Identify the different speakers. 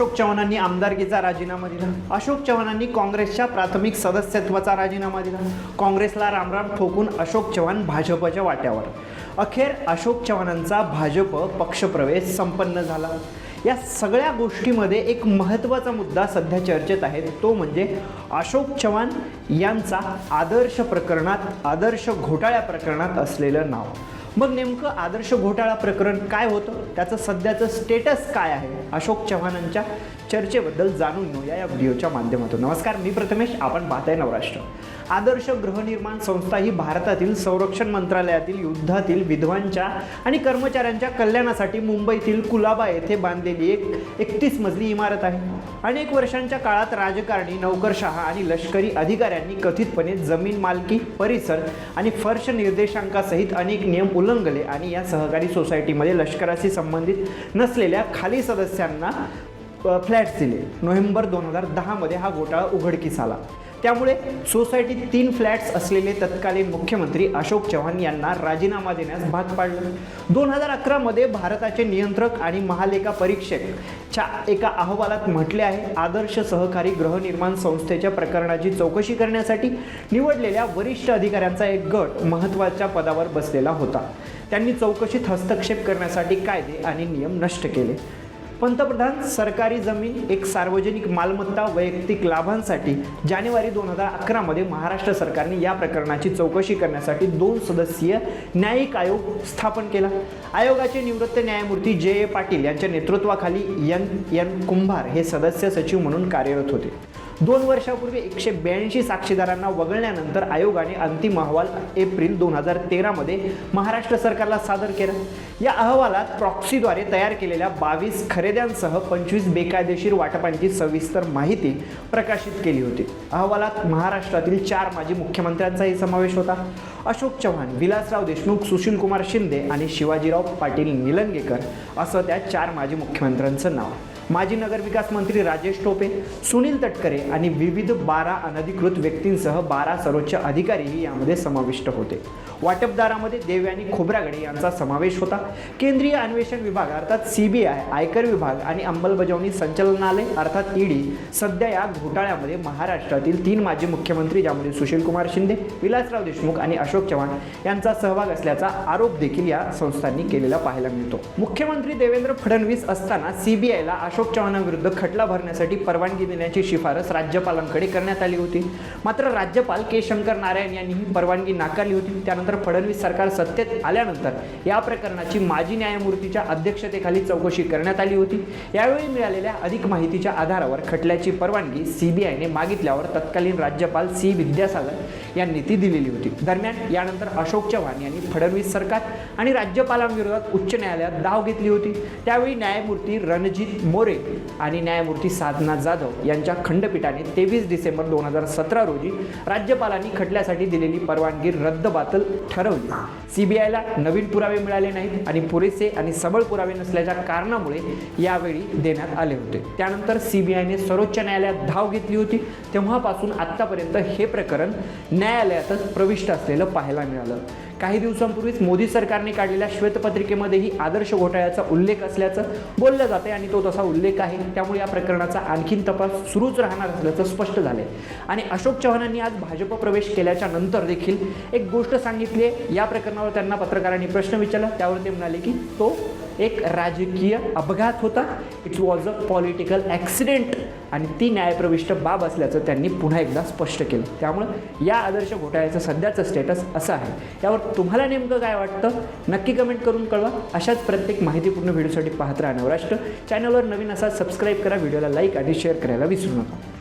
Speaker 1: अशोक चव्हाणांनी आमदारकीचा राजीनामा दिला. अशोक चव्हाणांनी काँग्रेसच्या प्राथमिक सदस्यत्वाचा राजीनामा दिला. काँग्रेसला रामराम ठोकून अशोक चव्हाण भाजपच्या वाट्यावर. अखेर अशोक चव्हाणांचा भाजप पक्षप्रवेश संपन्न झाला. या सगळ्या गोष्टीमध्ये एक महत्त्वाचा मुद्दा सध्या चर्चेत आहे. तो म्हणजे अशोक चव्हाण यांचा आदर्श प्रकरणात आदर्श घोटाळ्या प्रकरणात असलेलं नाव. मग नेमकं आदर्श घोटाळा प्रकरण काय होतं? त्याचं सध्याचं स्टेटस काय आहे? अशोक चव्हाणांच्या चर्चेबद्दल जाणून घेऊया या व्हिडिओच्या माध्यमातून. नमस्कार मी प्रथमेश आपण पाहताय नवराष्ट्र. आदर्श गृहनिर्माण संस्था ही भारतातील संरक्षण मंत्रालयातील युद्धातील विधवांच्या आणि कर्मचाऱ्यांच्या कल्याणासाठी मुंबईतील कुलाबा येथे बांधलेली एक एकतीस मजली इमारत आहे. अनेक वर्षांच्या काळात राजकारणी नौकरशहा आणि लष्करी अधिकाऱ्यांनी कथितपणे जमीन मालकी परिसर आणि फर्श निर्देशांकासहित अनेक नियम उल्लंघले आणि या सहकारी सोसायटीमध्ये लष्कराशी संबंधित नसलेल्या खाली सदस्यांना फ्लॅट्स दिले. नोव्हेंबर दोन हजार दहामध्ये हा घोटाळा उघडकीस आला. त्यामुळे सोसायटीत तीन फ्लॅट्स असलेले तत्कालीन मुख्यमंत्री अशोक चव्हाण यांना राजीनामा देण्यास भाग पाडलं. दोन हजार अकरामध्ये भारताचे नियंत्रक आणि महालेखा परीक्षकच्या एका अहवालात म्हटले आहे आदर्श सहकारी गृहनिर्माण संस्थेच्या प्रकरणाची चौकशी करण्यासाठी निवडलेल्या वरिष्ठ अधिकाऱ्यांचा एक गट महत्त्वाच्या पदावर बसलेला होता. त्यांनी चौकशीत हस्तक्षेप करण्यासाठी कायदे आणि नियम नष्ट केले. पंतप्रधान सरकारी जमीन एक सार्वजनिक मालमत्ता वैयक्तिक लाभांसाठी जानेवारी दोन हजार अकरामध्ये महाराष्ट्र सरकारने या प्रकरणाची चौकशी करण्यासाठी दोन सदस्यीय न्यायिक आयोग स्थापन केला. आयोगाचे निवृत्त न्यायमूर्ती जे. ए. पाटील यांच्या नेतृत्वाखाली एन. एन. कुंभार हे सदस्य सचिव म्हणून कार्यरत होते. दोन वर्षापूर्वी एकशे ब्याऐंशी साक्षीदारांना वगळल्यानंतर आयोगाने अंतिम अहवाल एप्रिल दोन हजार तेरामध्ये महाराष्ट्र सरकारला सादर केला. या अहवालात प्रॉक्सीद्वारे तयार केलेल्या बावीस खरेद्यांसह पंचवीस बेकायदेशीर वाटपांची सविस्तर माहिती प्रकाशित केली होती. अहवालात महाराष्ट्रातील चार माजी मुख्यमंत्र्यांचाही समावेश होता. अशोक चव्हाण विलासराव देशमुख सुशीलकुमार शिंदे आणि शिवाजीराव पाटील निलंगेकर असं त्या चार माजी मुख्यमंत्र्यांचं नाव माजी नगरविकास मंत्री राजेश टोपे सुनील तटकरे आणि विविध बारा अनधिकृत व्यक्तींसह बारा सर्वोच्च अधिकारीही यामध्ये समाविष्ट होते. वाटपदारामध्ये देवयानी खोब्रागडे यांचा समावेश होता. केंद्रीय अन्वेषण विभाग अर्थात सी बी आय आयकर विभाग आणि अंमलबजावणी संचालनालय अर्थात ईडी सध्या या घोटाळ्यामध्ये महाराष्ट्रातील तीन माजी मुख्यमंत्री ज्यामध्ये सुशीलकुमार शिंदे विलासराव देशमुख आणि अशोक चव्हाण यांचा सहभाग असल्याचा आरोप देखील या संस्थांनी केलेला पाहायला मिळतो. मुख्यमंत्री देवेंद्र फडणवीस असताना सीबीआयला अशोक चव्हाणांविरुद्ध खटला भरण्यासाठी परवानगी देण्याची शिफारस राज्यपालांकडे करण्यात आली होती. मात्र राज्यपाल के शंकर नारायण यांनी ही परवानगी नाकारली होती. त्यानंतर फडणवीस सरकार सत्तेत आल्यानंतर या प्रकरणाची माजी न्यायमूर्तीच्या अध्यक्षतेखाली चौकशी करण्यात आली होती. यावेळी मिळालेल्या अधिक माहितीच्या आधारावर खटल्याची परवानगी सीबीआयने मागितल्यावर तत्कालीन राज्यपाल सी विद्यासागर यांनी ती दिलेली होती. दरम्यान यानंतर अशोक चव्हाण यांनी फडणवीस सरकार आणि राज्यपालांविरोधात उच्च न्यायालयात धाव घेतली होती. त्यावेळी न्यायमूर्ती रणजित मोरे गोरे आणि न्यायमूर्ती साधना जाधव यांच्या खंडपीठाने तेवीस डिसेंबर दोन हजार सतरा रोजी राज्यपालांनी खटल्यासाठी दिलेली परवानगी रद्दबातल ठरवली. सीबीआयला नवीन पुरावे मिळाले नाहीत आणि पुरेसे आणि सबळ पुरावे नसल्याच्या कारणामुळे यावेळी देण्यात आले होते. त्यानंतर सीबीआयने सर्वोच्च न्यायालयात धाव घेतली होती. तेव्हापासून आत्तापर्यंत हे प्रकरण न्यायालयातच प्रविष्ट असलेलं पाहायला मिळालं. काही दिवसांपूर्वीच मोदी सरकारने काढलेल्या श्वेतपत्रिकेमध्येही आदर्श घोटाळ्याचा उल्लेख असल्याचं बोललं जाते आणि तो तसा उल्लेख आहे. त्यामुळे या प्रकरणाचा आणखीन तपास सुरूच राहणार असल्याचं स्पष्ट झालंय. आणि अशोक चव्हाणांनी आज भाजप प्रवेश केल्याच्यानंतर देखील एक गोष्ट सांगितली आहे. या प्रकरणावर त्यांना पत्रकारांनी प्रश्न विचारला. त्यावर ते म्हणाले की तो एक राजकीय अपघात होता. It's was a political accident आणि ती न्यायप्रविष्ट बाब असल्याचं त्यांनी पुन्हा एकदा स्पष्ट केलं. त्यामुळं या आदर्श घोटाळ्याचं सध्याचं स्टेटस असं आहे. यावर तुम्हाला नेमकं काय वाटतं? नक्की कमेंट करून कळवा. अशाच प्रत्येक माहितीपूर्ण व्हिडिओसाठी पाहत राहा नवराष्ट्र. चॅनलवर नवीन असा सबस्क्राईब करा. व्हिडिओला लाईक आणि शेअर करायला विसरू नका.